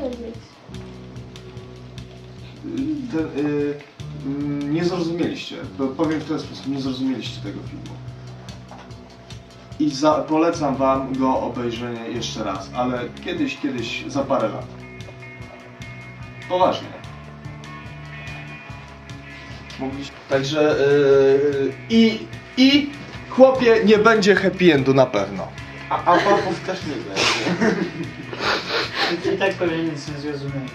wiedzieć. Ten, y, mm, nie zrozumieliście, bo powiem w ten sposób, nie zrozumieliście tego filmu. I za, polecam wam go obejrzenie jeszcze raz, ale kiedyś, kiedyś, za parę lat. Poważnie. Mogliście... Także yy, i, i chłopie nie będzie happy endu na pewno. A, a papów też nie będzie. I tak pewnie nic nie zrozumieli.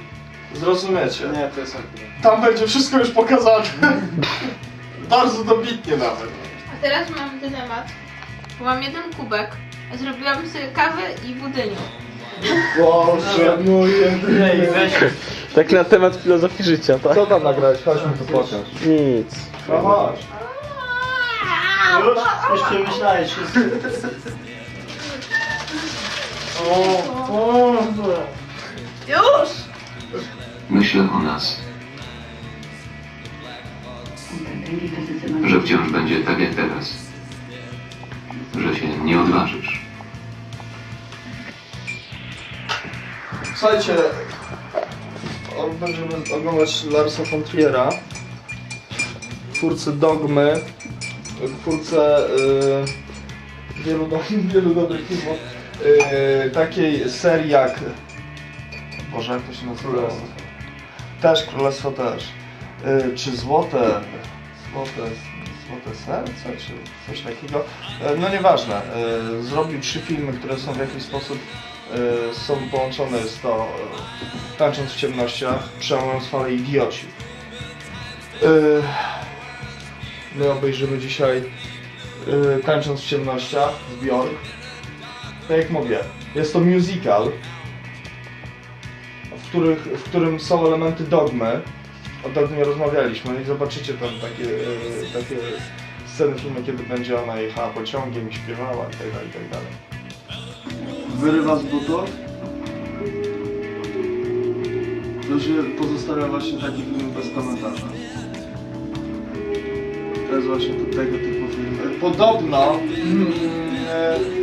Zrozumiecie. Nie, to jest akurat. Tam będzie wszystko już pokazane. Bardzo dobitnie nawet. A teraz mam dylemat. Bo mam jeden kubek. a Zrobiłam sobie kawę i budyniu. Boże mój Ej, weź. Tak na temat filozofii życia, tak? Co tam nagrałeś? Chodź mi tu pokaż. Nic. No chodź. Już? Już przemyślałeś wszystko. Już! Myślę o nas, że wciąż będzie tak jak teraz. Że się nie odważysz. Słuchajcie, będziemy oglądać Larsa von Triera, twórcę Dogmy, twórcę y, wielu, do, wielu dobrych filmów, y, takiej serii jak... Boże, jak to się nazywa? Królestwo. Też, Królestwo też. Y, czy Złote... Złote... Złote Serce, czy coś takiego. Y, No nieważne. Y, Zrobił trzy filmy, które są w jakiś sposób y, są połączone z to Tańcząc w ciemnościach, przełamując falę idioci. My obejrzymy dzisiaj Tańcząc w ciemnościach, zbior. Tak jak mówię, jest to musical, w, których, w którym są elementy dogmy. O dogmie rozmawialiśmy i zobaczycie tam takie, y, takie sceny filmu, kiedy będzie ona jechała pociągiem śpiewała i tak dalej, i tak dalej. Wyrywa z? To się pozostawia właśnie taki film bez komentarza. To jest właśnie tego typu film. Podobno mm, e,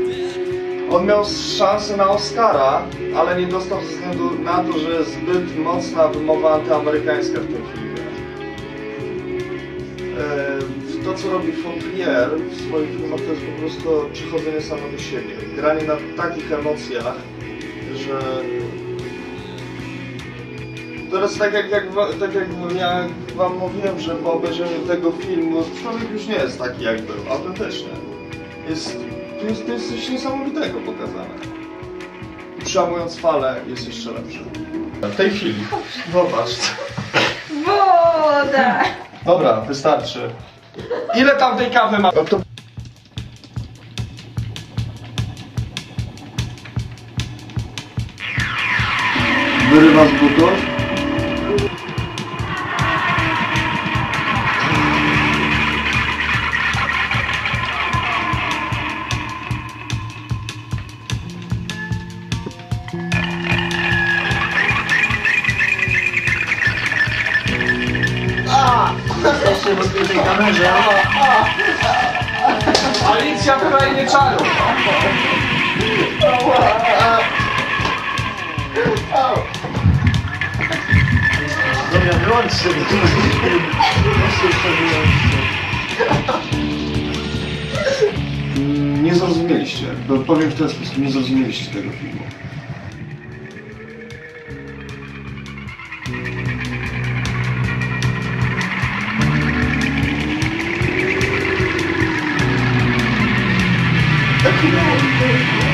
on miał szansę na Oscara, ale nie dostał ze względu na to, że zbyt mocna wymowa antyamerykańska w tym filmie. To, co robi Fontrier w swoich filmach, to jest po prostu przychodzenie samo do siebie. Granie na takich emocjach, że... Teraz tak jak, jak, tak jak ja wam mówiłem, że po obejrzeniu tego filmu człowiek już nie jest taki jak był, autentycznie. Jest, jest, tu jest coś niesamowitego pokazane. I przełamując falę jest jeszcze lepszy. W tej chwili. Zobacz. Woda! Dobra, wystarczy. Ile tam tej kawy ma? No to... Wyrywa z butów. Tej kamerze. Alicja w krainie czarów. Dobra, wyłącz sobie. Nie zrozumieliście, bo powiem w ten sposób, nie zrozumieliście tego filmu. Thank you.